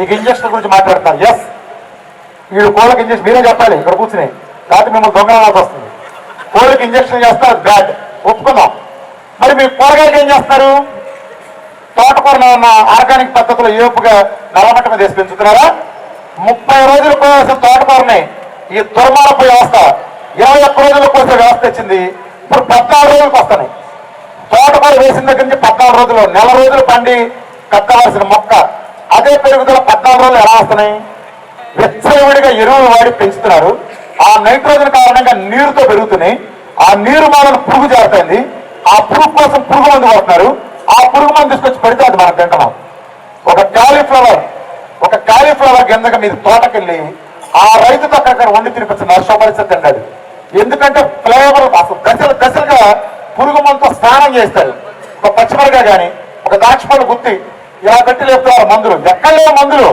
మీకు ఇంజక్షన్ గురించి మాట్లాడతారు ఎస్ వీడు కోళ్ళకి ఇంజక్షన్ మీరే చెప్పాలి. ఇక్కడ కూర్చుని. కాబట్టి మిమ్మల్ని దొంగలాల్సి వస్తుంది. కోళ్ళకి ఇంజక్షన్ చేస్తారు బ్యాడ్. ఒప్పుకుందాం. మరి మీ కూరగాయలకి ఏం చేస్తారు? తోటకూరలో ఉన్న ఆర్గానిక్ పద్ధతిలో ఏపుగా నల్లమట్ట మీద వేసి పెంచుతున్నారా? ముప్పై రోజులు కోసిన తోటకూరని ఈ దుర్మార్గపు వ్యవస్థ ఇరవై ఒక్క రోజులు కోసే వ్యవస్థ వచ్చింది ఇప్పుడు పద్నాలుగు రోజులకు వస్తున్నాయి తోటకూర వేసిన దగ్గర నుంచి పద్నాలుగు రోజులు నెల రోజులు పండి కట్టాల్సిన మొక్క అదే పెరుగుదల పద్నాలుగు రోజులు ఎలా వస్తున్నాయి? వెచ్చవిడిగా ఎరువులు వాడి పెంచుతున్నారు. ఆ నైట్రోజన్ కారణంగా నీరుతో పెరుగుతున్నాయి. ఆ నీరు మాలను పురుగు చేరుతుంది ఆ పురుగు కోసం పురుగు మందు కొడుతున్నారు ఆ పురుగు మందు తీసుకొచ్చి పెడితే అది మనం తింటున్నాం ఒక కాలీఫ్లవర్ ఒక కాలీఫ్లవర్ గింజగా మీరు తోటకెళ్ళి ఆ రైతుతో అక్కడ వండి తినిపించిన నష్టపరిస్థితి తిన్నాడు ఎందుకంటే ఫ్లేవర్ అసలు దశలు దశలుగా పురుగు మందుతో స్నానం చేస్తారు. ఒక పచ్చిమిరగా కానీ ఒక దాచిపళ్ళు గుత్తి ఇలా పెట్టి లేపుతారు మందులు. ఎక్కడ మందులు.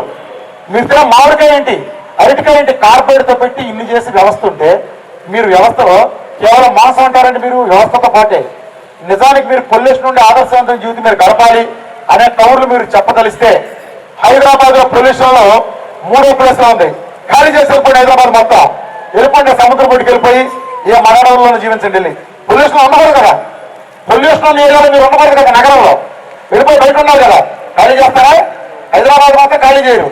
మీరు తిన మామిడికాయ ఏంటి? అరటికాయ ఏంటి? కార్పొరేట్తో పెట్టి ఇన్ని చేసి వ్యవస్థ ఉంటే మీరు వ్యవస్థలో కేవలం మాంసం అంటారంటే మీరు వ్యవస్థతో పాటే. నిజానికి మీరు పొల్యూషన్ నుండి ఆదర్శవంతం జీవితం మీరు గడపాలి అనే కౌరులు మీరు చెప్పదలిస్తే హైదరాబాద్లో పొల్యూషన్లో మూడో ప్లేస్లో ఉంది. ఖాళీ చేసి హైదరాబాద్ మొత్తం. వెళ్ళిపోండి సముద్రం పొడికి వెళ్ళిపోయి ఏ మగడంలో జీవించండి వెళ్ళి. పొల్యూషన్ ఉండకూడదు కదా. పొల్యూషన్ ఏరియాలో మీరు ఉండకూడదు కదా నగరంలో. వెళ్ళిపోయి బయట ఉన్నారు కదా. ఖాళీ చేస్తారా? హైదరాబాద్ మాత్రం ఖాళీ చేయరు.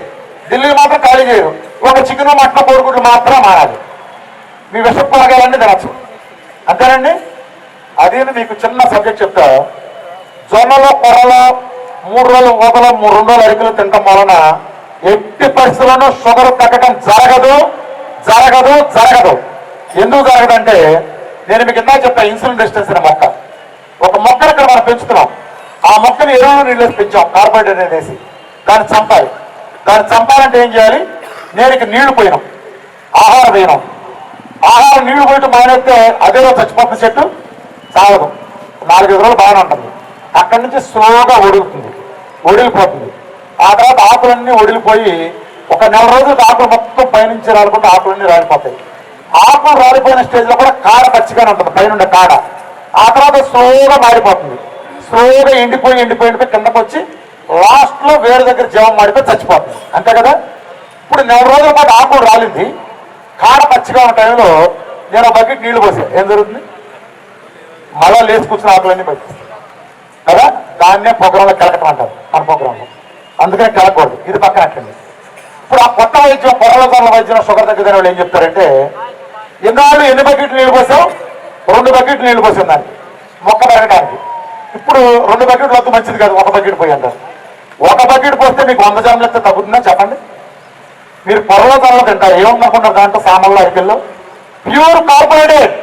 ఢిల్లీ మాత్రం ఖాళీ చేయరు. ఒక చికెన్ మటన్ కోరుకుంటూ మాత్రం మారాలి. మీ విష కూరగాయలన్నీ తినచ్చు. అంతేనండి? అదే మీకు చిన్న సబ్జెక్ట్ చెప్తా. జొన్నలో కొరలో మూడు రోజులు ఊతలో మూడు రెండు రోజులు అరికలు తినటం వలన ఎట్టి పరిస్థితుల్లోనూ షుగర్ తగ్గటం జరగదు జరగదు జరగదు. ఎందుకు జరగదంటే నేను మీకు ఇందా చెప్తా ఇన్సులిన్ రెసిస్టెన్స్ అనే మొక్క. ఒక మొక్కను ఇక్కడ మనం పెంచుతున్నాం. ఆ మొక్కని ఎరువులు నీళ్ళు పెంచాం కార్బోహైడ్రేట్ అనేది వేసి. దాన్ని చంపాలి. దాన్ని చంపాలంటే ఏం చేయాలి? నేను నీళ్ళు పోయినాం ఆహారం వేయడం. ఆహారం నీళ్ళు పోయటం మానేస్తే అదేదో చచ్చిపోతున్న చెట్టు సాగదు నాలుగైదు రోజులు బాగానే ఉంటుంది. అక్కడి నుంచి స్లోగా ఒడుగుతుంది. ఒడిలిపోతుంది ఆ తర్వాత ఆకులన్నీ ఒడిలిపోయి ఒక నెల రోజులకు ఆకులు మొత్తం పైనుంచి రాలుకుంటే ఆకులన్నీ రాలిపోతాయి. ఆకులు రాలిపోయిన స్టేజ్లో కూడా కాడ పచ్చిగానే ఉంటుంది పైన కాడ. ఆ తర్వాత స్లోగా మారిపోతుంది. స్లోగా ఎండిపోయి ఎండిపోయి కిందకు వచ్చి లాస్ట్లో వేరు దగ్గర జీవం మాడిపోయి చచ్చిపోతుంది. అంతే కదా? ఇప్పుడు నెల రోజుల పాటు ఆకులు రాలింది. కాడ పచ్చిగా ఉన్న టైంలో నేను బకెట్ నీళ్ళు పోసాను ఏం జరుగుతుంది? మళ్ళా లేచి కూర్చున్న ఆకులన్నీ బయట కదా? దాన్నే పొగరంలో కలకటం అంటారు. మన పొగరంలో. అందుకని కలకూడదు. ఇది పక్కన అట్టండి ఇప్పుడు ఆ కొత్త వైద్యం పొరలతోల వైద్యం షుగర్ తగ్గిన వాళ్ళు ఏం చెప్తారంటే ఎన్నాళ్ళు ఎన్ని బకెట్లు నీళ్ళు పోసావు? రెండు బకెట్లు నీళ్ళు పోసాం దానికి. మొక్క పెరగడానికి ఇప్పుడు రెండు బకెట్లు వద్దు మంచిది కాదు. ఒక బకెట్ పోయి అంటారు. ఒక బకెట్ పోస్తే మీకు వంద జాములు ఎత్తే తగ్గుతుందా? చెప్పండి. మీరు పొరలో తరలో తింటారు. ఏముందనుకుంటారు దాంట్లో? సామాన్లు అరికెల్లో ప్యూర్ కార్బోహైడ్రేట్.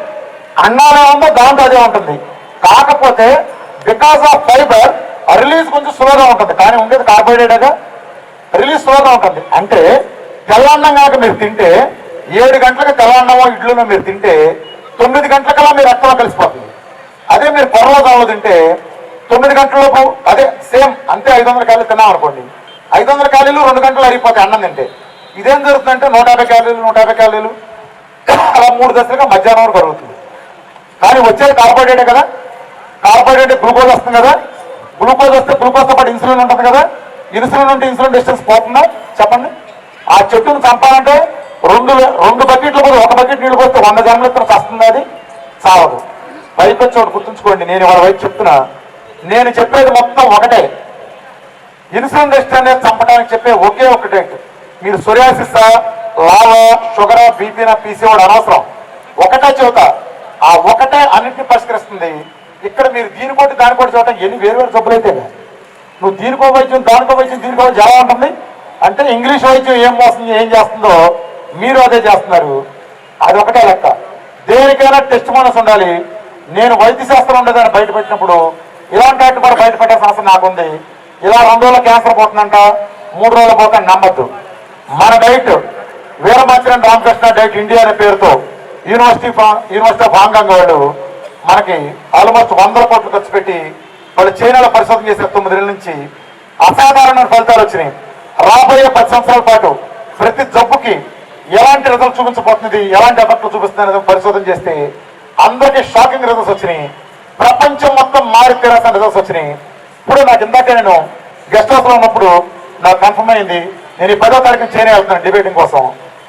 అన్నాలే ఉందో దాంట్లో అదే ఉంటుంది. కాకపోతే బికాస్ ఆఫ్ ఫైబర్ రిలీజ్ కొంచెం స్లోగా ఉంటుంది. కానీ ఉండేది కార్బోహైడ్రేటేగా రిలీజ్ స్లోగా ఉంటుంది. అంటే తెల్లన్నం కనుక మీరు తింటే ఏడు గంటలకు తెల్లన్నమో ఇడ్లునో మీరు తింటే తొమ్మిది గంటలకల్లా మీ రక్తంలో కలిసిపోతుంది. పొరలో తింటే తొమ్మిది గంటలలోపు అదే సేమ్ అంతే ఐదు వందల క్యాలీలు తిన్నాం అనుకోండి. ఐదు వందల క్యాలీలు రెండు గంటలు అరిగిపోతాయి అన్నం తింటే. ఇదేం జరుగుతుందంటే నూట యాభై క్యాలీలు నూట యాభై క్యాలీలు అలా మూడు దశలుగా మధ్యాహ్నం వరకు జరుగుతుంది కానీ వచ్చేది కార్బోహైడ్రేటే కదా? కార్బోహైడ్రేట్ గ్లూకోజ్ వస్తుంది కదా? గ్లూకోజ్ వస్తే గ్లూకోజ్తో పాటు ఇన్సులిన్ ఉంటుంది కదా? ఇన్సులిన్ ఉంటే ఇన్సులిన్ డిస్టెన్స్ పోతుందా? చెప్పండి. ఆ చెట్టును చంపాలంటే రెండు రెండు బకెట్లు పోతే ఒక బకెట్ నీళ్ళు పోస్తే వంద జన్మలెత్తున వస్తుంది అది? చావదు పైకి వచ్చి ఒకటి గుర్తుంచుకోండి నేను వాళ్ళ వైపు చెప్తున్నా. నేను చెప్పేది మొత్తం ఒకటే. ఇన్సులిన్ రెస్ట్ అనేది చంపడానికి చెప్పే ఒకే ఒకటే మీరు సొరియాసిస్ లావా షుగర్ బీపీనా పీసీవాడు అనవసరం. ఒకటే చెబుతా. ఆ ఒకటే అన్నింటినీ పరిష్కరిస్తుంది. ఇక్కడ మీరు దీనికోటి దానికోటి చూడటం ఎన్ని వేరువేరు జబ్బులు అయితే. నువ్వు దీనికో వైద్యం దానికో వైద్యం దీనికో ఎలా ఉంటుంది? అంటే ఇంగ్లీష్ వైద్యం ఏం మోసం ఏం చేస్తుందో మీరు అదే చేస్తున్నారు. అది ఒకటే లెక్క. దేనికైనా టెస్ట్ మనసు ఉండాలి. నేను వైద్య శాస్త్రం ఉండేదాన్ని బయట పెట్టినప్పుడు ఇలాంటి వాటిని కూడా బయటపెట్టాల్సిన అవసరం నాకుంది. ఇలా రెండు రోజుల క్యాన్సర్ పోతుందంట మూడు రోజులు పోతుందని నమ్మద్దు. మన diet Veerabhadram Ramakrishna diet India అనే పేరుతో యూనివర్సిటీ యూనివర్సిటీ ఆఫ్ హాంకాంగ్ వాళ్ళు మనకి ఆల్మోస్ట్ వందల కోట్లు ఖర్చు పెట్టి వాళ్ళు చైనాలో పరిశోధన చేసిన తొమ్మిది నెలల నుంచి అసాధారణ ఫలితాలు వచ్చినాయి. రాబోయే పది సంవత్సరాల పాటు ప్రతి జబ్బుకి ఎలాంటి రిజల్ట్ చూపించబోతుంది ఎలాంటి ఎఫెక్ట్లు చూపిస్తుంది అనేది పరిశోధన చేస్తే అందరికీ షాకింగ్ రిజల్ట్స్ వచ్చినాయి. ప్రపంచం మొత్తం మారి తీరాల్సిన రిజల్ట్స్ వచ్చినాయి. ఇప్పుడు నాకు ఇందాక నేను గెస్ట్ హౌస్లో ఉన్నప్పుడు నాకు కన్ఫర్మ్ అయింది. నేను ఈ పదో తారీఖు చైనా వెళ్తున్నాను డిబేటింగ్ కోసం.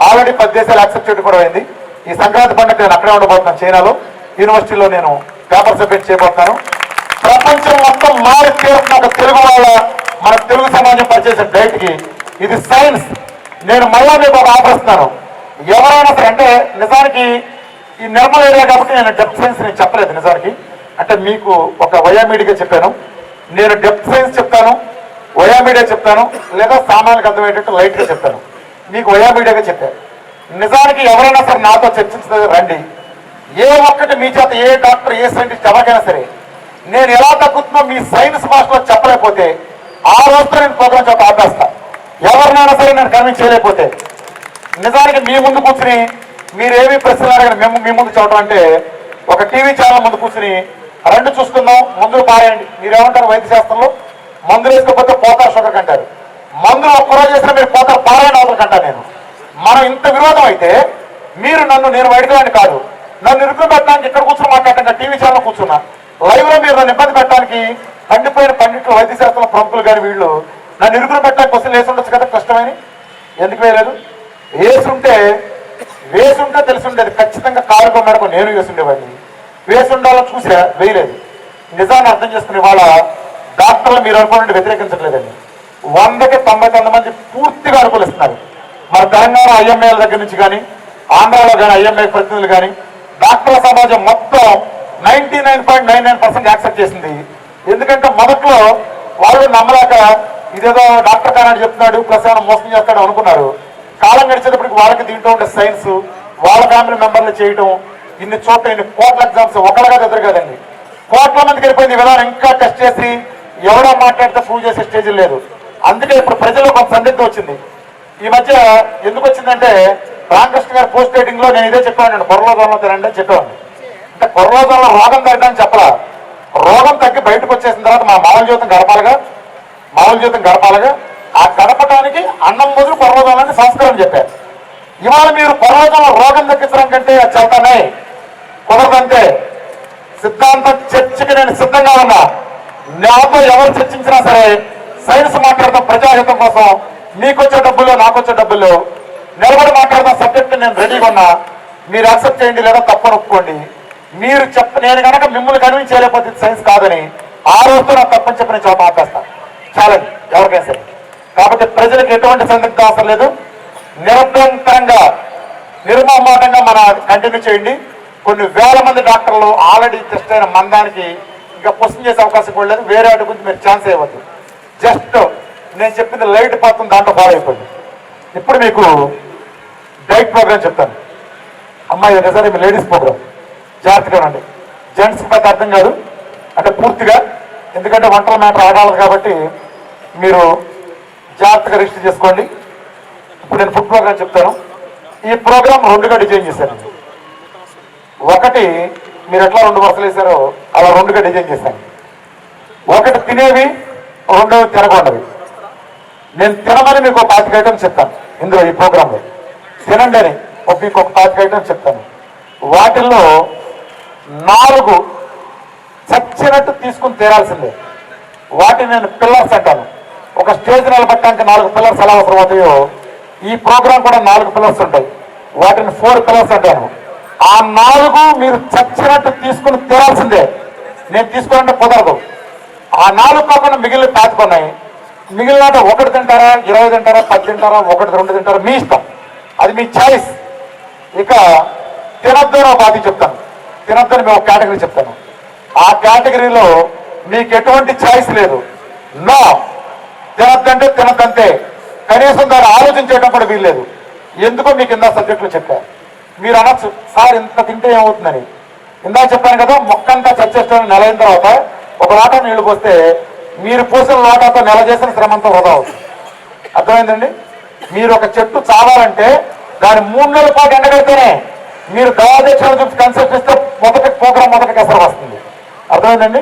ఆల్రెడీ పది దేశాలు యాక్సెప్ట్ చేయడం కూడా అయింది. ఈ సంక్రాంతి పండుగ నేను అక్కడే ఉండబోతున్నాను చైనాలో. యూనివర్సిటీలో నేను పేపర్ సబ్మిట్ చేయబోతున్నాను. ప్రపంచం మొత్తం మారి తీరుతున్న తెలుగు వాళ్ళ మన తెలుగు సమాజం పనిచేసే డైట్కి ఇది సైన్స్ నేను మళ్ళా మీకు ఒక ఆఫర్ ఇస్తున్నాను ఎవరైనా సరే అంటే నిజానికి ఈ నిర్మల్ ఏరియా కాబట్టి నేను డెప్త్ సైన్స్ నేను చెప్పలేదు నిజానికి. అంటే మీకు ఒక వయామీడిగా చెప్పాను. నేను డెప్త్ సైన్స్ చెప్తాను వయామీడియా చెప్తాను లేదా సామాన్యులకు అర్థమయ్యేటట్టు లైట్గా చెప్తాను. మీకు వయామీడియాగా చెప్పాను నిజానికి ఎవరైనా సరే నాతో చర్చించలేదు రండి. ఏ ఒక్కటి మీ చేత ఏ డాక్టర్ ఏ సైంటిస్ట్ ఎవరికైనా సరే నేను ఎలా తగ్గుతున్నా మీ సైన్స్ భాషలో చెప్పలేకపోతే ఆ రోజుతో నేను ప్రోగ్రామ్ చేత ఆపేస్తా. ఎవరినైనా సరే నేను కన్విన్స్ చేయలేకపోతే. నిజానికి మీ ముందు కూర్చుని మీరేమి ప్రశ్నలు అడగండి మేము మీ ముందు చూడటం అంటే ఒక టీవీ ఛానల్ ముందు కూర్చుని రెండు చూసుకుందాం మందులు పారేయండి మీరేమంటారు వైద్య శాస్త్రంలో? మందులు వేసుకోకపోతే పోతారు షుగర్ కంటారు. మందులు ఒక్కరోజు చేసినా మీరు పోతారు పారాయణ అవసరం అంటాను నేను. మనం ఇంత విరోధం అయితే మీరు నన్ను నేను వైద్యుడిని కాదు. నన్ను ఇరుకుని పెట్టడానికి ఇక్కడ కూర్చొని మాట్లాడటం టీవీ ఛానల్ కూర్చున్నా. లైవ్లో మీరు నన్ను ఇబ్బంది పెట్టడానికి పండిపోయిన పండితులు వైద్య శాస్త్రంలో ప్రముఖులు కానీ వీళ్ళు నన్ను ఇరుకుని పెట్టడానికి క్వశ్చన్ వేసి ఉండొచ్చు కదా కష్టమని ఎందుకు వేయలేదు? వేసుంటే వేసుంటే తెలిసి ఉండేది ఖచ్చితంగా కారుకో మేరకు నేను వేసుండేవాడిని. వేసుండాలో చూసా వేయలేదు. నిజాన్ని అర్థం చేసుకునే వాళ్ళ డాక్టర్లు మీరు అనుకోండి వ్యతిరేకించట్లేదండి. వందకి తొంభై తొమ్మిది మంది పూర్తిగా అనుకూలిస్తున్నారు. మన తెలంగాణ ఐఎంఏల దగ్గర నుంచి కానీ ఆంధ్రాలో కానీ ఐఎంఏ ప్రతినిధులు కానీ డాక్టర్ల సమాజం మొత్తం ninety nine point nine nine percent accept చేసింది. ఎందుకంటే మొదట్లో వాళ్ళు నమ్మలేక ఇదేదో డాక్టర్ కానని చెప్తున్నాడు ప్రసాదం మోసం చేస్తాడు అనుకున్నారు. కాలం గడిచేటప్పటికి వాళ్ళకి దీంట్లో ఉండే సైన్స్ వాళ్ళ ఫ్యామిలీ మెంబర్లు చేయటం ఇన్ని చోట్ల ఇన్ని కోట్ల ఎగ్జామ్స్ ఒకళ్ళగా ఎదురు కదండి. కోట్ల మందికి వెళ్ళిపోయింది విధానం ఇంకా టెస్ట్ చేసి ఎవరో మాట్లాడితే ప్రూవ్ చేసే స్టేజ్ లేదు. అందుకే ఇప్పుడు ప్రజల్లో కొంత సందిగ్ధం వచ్చింది. ఈ మధ్య ఎందుకు వచ్చిందంటే రామకృష్ణ గారి పోస్ట్ రేటింగ్లో నేను ఇదే చెప్పాను కొరలోజంలో తినండి అని చెప్పాను అంటే కొరలోజంలో రోగం తగ్గడానికి చెప్పలా. రోగం తగ్గి బయటకు వచ్చేసిన తర్వాత మా మామూలు జీవితం గడపాలిగా మామూలు జీవితం గడపాలిగా ఆ అన్నం బదులు పర్వతాలని సంస్కారం చెప్పారు. ఇవాళ మీరు కొరలోజంలో రోగం తగ్గించడం కంటే అది చెబుతానే కుదరదంటే సిద్ధాంతం చర్చకి నేను సిద్ధంగా ఉన్నా. నాతో ఎవరు చర్చించినా సరే సైన్స్ మాట్లాడతాం ప్రజాహితం కోసం మీకొచ్చే డబ్బులు నాకొచ్చే డబ్బులు నిలబడి మాట్లాడతాం సబ్జెక్ట్ నేను రెడీగా ఉన్నా. మీరు యాక్సెప్ట్ చేయండి లేదా తప్పని ఒప్పుకోండి. మీరు చెప్ప నేను కనుక మిమ్మల్ని కన్విన్స్ చేయలేకపోతే సైన్స్ కాదని ఆ రోజుతో నాకు తప్పని చెప్పి నేను చోట ఆపేస్తాను చాలండి. ఎవరికైనా సరే. కాబట్టి ప్రజలకు ఎటువంటి సందిగ్ధ అవసరం లేదు. నిరభ్యంతరంగా నిర్మమాటంగా మన కంటిన్యూ చేయండి. కొన్ని వేల మంది డాక్టర్లు ఆల్రెడీ టెస్ట్ అయిన మందానికి ఇంకా క్వశ్చన్ చేసే అవకాశం కూడా లేదు. వేరే వాటి గురించి మీరు ఛాన్స్ ఇవ్వద్దు. జస్ట్ నేను చెప్పింది లైట్ పాత్రం దాంట్లో ఫాలో అయిపోయింది. ఇప్పుడు మీకు డైట్ ప్రోగ్రామ్ చెప్తాను. అమ్మాయి నిజాన్ని మీ లేడీస్ ప్రోగ్రామ్. జాగ్రత్తగా ఉండండి. జెంట్స్ పెద్ద అర్థం కాదు. అంటే పూర్తిగా. ఎందుకంటే వంటల మ్యాటర్ ఆడాలి కాబట్టి మీరు జాగ్రత్తగా రిజిస్టర్ చేసుకోండి. ఇప్పుడు నేను ఫుడ్ ప్రోగ్రామ్ చెప్తాను. ఈ ప్రోగ్రామ్ రెండుగా డిజైన్ చేశాను. ఒకటి మీరు ఎట్లా రెండు వరుసలు వేశారో అలా రెండుగా డిజైన్ చేశాను. ఒకటి తినేవి రెండవ తినకుండవి నేను తినమని మీకు ఒక పాతిక ఐటమ్ చెప్తాను ఇందులో ఈ ప్రోగ్రాంలో తినండి అని ఒక మీకు ఒక పాతిక ఐటమ్స్ చెప్తాను. వాటిల్లో నాలుగు చచ్చినట్టు తీసుకుని తీరాల్సిందే. వాటిని నేను పిల్లర్స్ అంటాను. ఒక స్టేజ్ నిలబెట్టడానికి నాలుగు పిల్లర్స్ ఎలా అవసరం అవుతాయో ఈ ప్రోగ్రాం కూడా నాలుగు పిల్లర్స్ ఉంటాయి. వాటిని ఫోర్ పిల్లర్స్ అంటాను. ఆ నాలుగు మీరు చచ్చినట్టు తీసుకుని తీరాల్సిందే. నేను తీసుకోవాలంటే కుదరదు. ఆ నాలుగు కాకుండా మిగిలిన తాచుకున్నాయి మిగిలిన ఒకటి తింటారా ఇరవై తింటారా పది తింటారా ఒకటి రెండు తింటారా మీ ఇష్టం. అది మీ చాయిస్ ఇక తినద్దు అని ఒక బాధ చెప్తాను. తినద్దని మేము ఒక కేటగిరీ చెప్తాను. ఆ కేటగిరీలో మీకు ఎటువంటి చాయిస్ లేదు. నో. తినద్దంటే తినద్దంతే కనీసం దాన్ని ఆలోచించడం కూడా వీల్లేదు. ఎందుకో మీకు ఇందా సబ్జెక్టులు చెప్పారు మీరు అనొచ్చు సార్ ఇంత తింటే ఏమవుతుందని. ఇందా చెప్పాను కదా మొక్కంతా చచ్చేస్తాను నెల అయిన తర్వాత ఒక లోట నీళ్ళు పోస్తే మీరు పోసిన లోటాతో నెల చేసిన శ్రమంతా వృధా అవుతుంది. అర్థమైందండి? మీరు ఒక చెట్టు చావాలంటే దాని మూడు నెలల పాటు ఎండగడితేనే మీరు దవాదీక్షలు చూసి కన్సెప్ట్ ఇస్తే మొదటి ప్రోగ్రాం మొదటి కసర వస్తుంది. అర్థమైందండి?